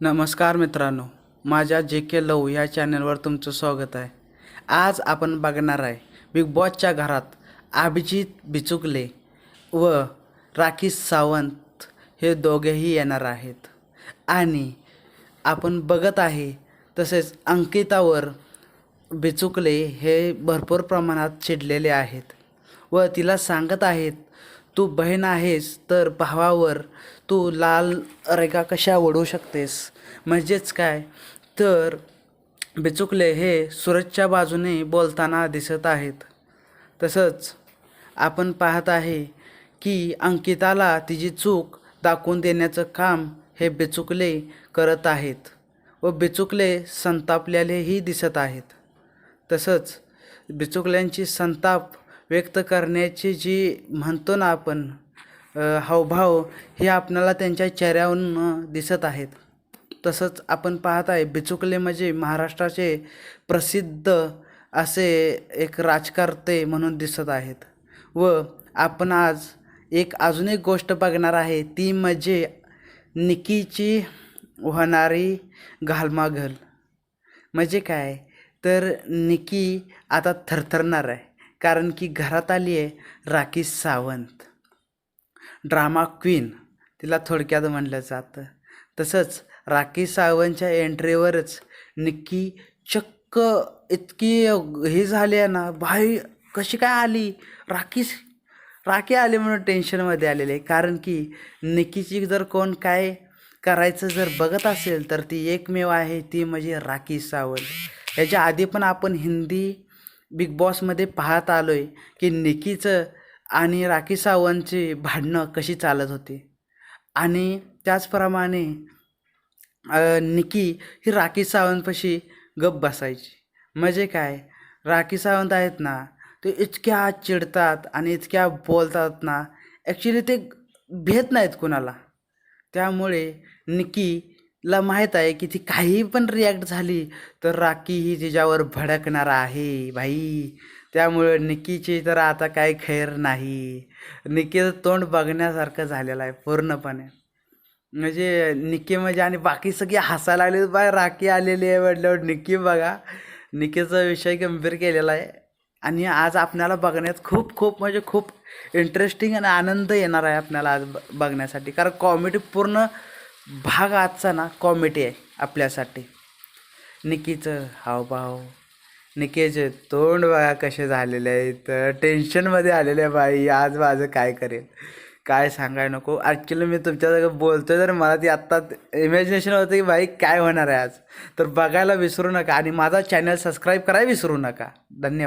नमस्कार मित्रांनो माझ्या जे के लव या चॅनलवर तुमचं स्वागत आहे. आज आपण बघणार आहे बिग बॉसच्या घरात अभिजित बिचुकले व राखी सावंत हे दोघेही येणार आहेत. आणि आपण बघत आहे तसेच अंकितावर बिचुकले हे भरपूर प्रमाणात चिडलेले आहेत व तिला सांगत आहेत तू बहीण आहेस तर भावावर तू लाल रेगा कशा ओढू शकतेस? म्हणजेच काय? तर बिचुकले हे सूरजच्या बाजूने बोलताना दिसत आहेत. तसंच आपण पाहत आहे की अंकिताला तिची चूक दाखवून देण्याचं काम हे बिचुकले करत आहेत व बिचुकले संतापलेलेही दिसत आहेत. तसंच बिचुकल्यांची संताप व्यक्त करण्याची जी म्हणतो ना आपण हावभाव हे आपल्याला त्यांच्या चेहऱ्यावरून दिसत आहेत. तसंच आपण पाहत आहे बिचुकले म्हणजे महाराष्ट्राचे प्रसिद्ध असे एक राजकारते म्हणून दिसत आहेत. व आपण आज एक अजून एक गोष्ट बघणार आहे ती म्हणजे निकीची होणारी घालमाघल. म्हणजे काय? तर निकी आता थरथरणार आहे. कारण की घरात आली आहे राखी सावंत. ड्रामा क्वीन तिला थोडक्यात म्हणलं जातं. तसंच राखी सावंतच्या एंट्रीवरच निक्की चक्क इतकी हे झाली आहे ना भाई कशी काय आली? राखी राखी आली म्हणून टेन्शनमध्ये आलेले आहे. कारण की निकीची जर कोण काय करायचं जर बघत असेल तर ती एकमेव आहे ती म्हणजे राखी सावंत. याच्या आधी पण आपण हिंदी बिग बॉसमध्ये पाहत आलो आहे की निकीचं आणि राखी सावंतची भांडणं कशी चालत होती. आणि त्याचप्रमाणे निकी ही राखी सावंतपाशी गप बसायची. म्हणजे काय? राखी सावंत आहेत ना ते इतक्या चिडतात आणि इतक्या बोलतात ना ॲक्च्युली ते भेट नाहीत कुणाला. त्यामुळे ला माहीत आहे की ती काही पण रिॲक्ट झाली तर राखी ही तिच्यावर भडकणार आहे भाई. त्यामुळे निकीची तर आता काही खैर नाही. निकीचं तोंड बघण्यासारखं झालेलं आहे पूर्णपणे. म्हणजे निकी म्हणजे आणि बाकी सगळी हसायला लागली बाय राखी आलेली आहे म्हटल्यावर निकी बघा. निकीचा विषय गंभीर केलेला आहे. आणि आज आपल्याला बघण्यात खूप खूप म्हणजे खूप इंटरेस्टिंग आणि आनंद येणार आहे आपल्याला आज ब- बघण्यासाठी. कारण कॉमेडी पूर्ण भाग आजचा ना कॉमेडी आहे आपल्यासाठी. निकीचं हावभाव निकेचे तोंड बघा कसे झालेले आहेत. टेन्शनमध्ये आलेले आहे बाई आज माझं काय करेल? काय सांगाय नको? ॲक्च्युली मी तुमच्या आहे तर मला ती आत्ता इमॅजिनेशन होतं की बाई काय होणार आहे आज. तर बघायला विसरू नका आणि माझा चॅनल सबस्क्राईब करायला विसरू नका. धन्यवाद.